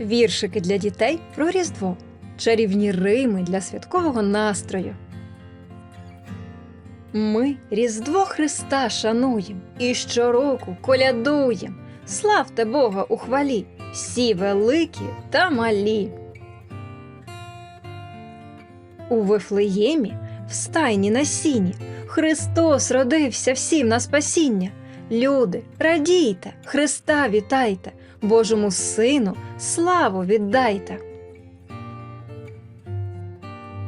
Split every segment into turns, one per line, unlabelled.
Віршики для дітей про Різдво. Чарівні рими для святкового настрою. Ми Різдво Христа шануєм і щороку колядуєм. Славте Бога у хвалі, всі великі та малі. У Вифлеємі, в стайні на сіні, Христос родився всім на спасіння. Люди, радійте, Христа вітайте, Божому Сину славу віддайте.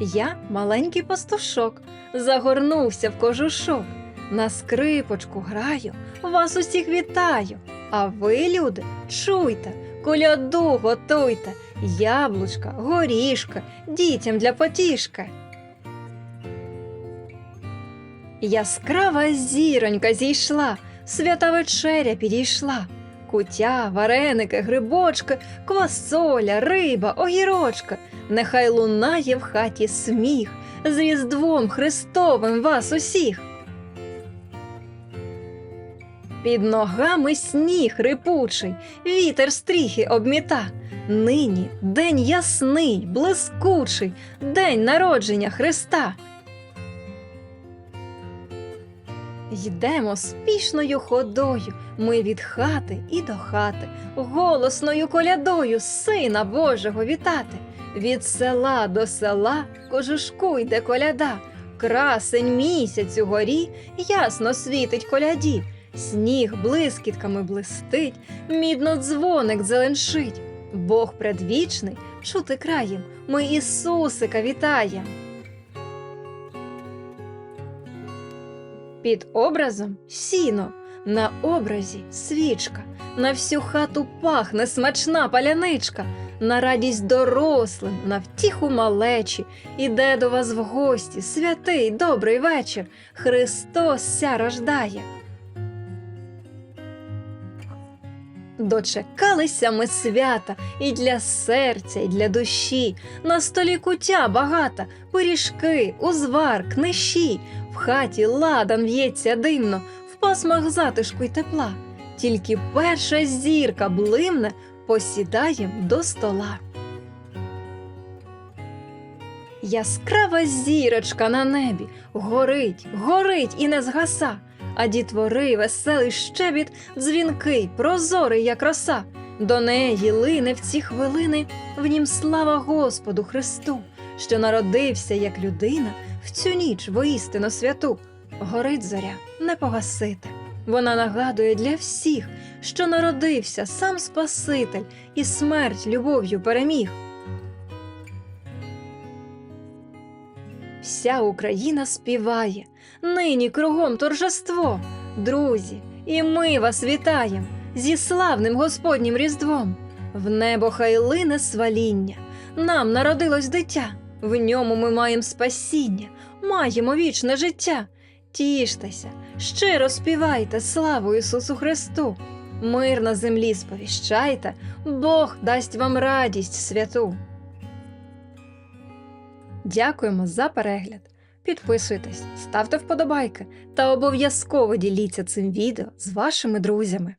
Я маленький пастушок, загорнувся в кожушок, на скрипочку граю, вас усіх вітаю. А ви, люди, чуйте, коляду готуйте, яблучка, горішка, дітям для потішки. Яскрава зіронька зійшла, свята вечеря підійшла. Кутя, вареники, грибочки, квасоля, риба, огірочки. Нехай лунає в хаті сміх, з Різдвом Христовим вас усіх. Під ногами сніг рипучий, вітер стріхи обміта. Нині день ясний, блискучий, день народження Христа. Йдемо спішною ходою, ми від хати і до хати, голосною колядою Сина Божого вітати. Від села до села кожушку йде коляда, красень місяць у горі ясно світить коляді, сніг блискітками блистить, мідно дзвоник зеленшить. Бог предвічний чути краєм, ми Ісусика вітаєм. Під образом сіно, на образі свічка, на всю хату пахне смачна паляничка, на радість дорослим, на втіху малечі, іде до вас в гості, святий добрий вечір, Христос ся рождає. Дочекалися ми свята і для серця, і для душі. На столі кутя багата, пиріжки, узвар, книші. В хаті ладан в'ється димно, в пасмах затишку й тепла. Тільки перша зірка блимне, посідаєм до стола. Яскрава зірочка на небі горить, горить і не згаса, а дітвори веселий щебіт, дзвінкий, прозорий, як роса. До неї лине в ці хвилини в нім слава Господу Христу, що народився як людина в цю ніч воістину святу. Горить зоря не погасити. Вона нагадує для всіх, що народився сам Спаситель і смерть любов'ю переміг. Вся Україна співає, нині кругом торжество. Друзі, і ми вас вітаєм зі славним Господнім Різдвом. В небо хай лине сваління, нам народилось дитя, в ньому ми маємо спасіння, маємо вічне життя. Тіштеся, щиро співайте славу Ісусу Христу. Мир на землі сповіщайте, Бог дасть вам радість святу. Дякуємо за перегляд. Підписуйтесь, ставте вподобайки та обов'язково діліться цим відео з вашими друзями.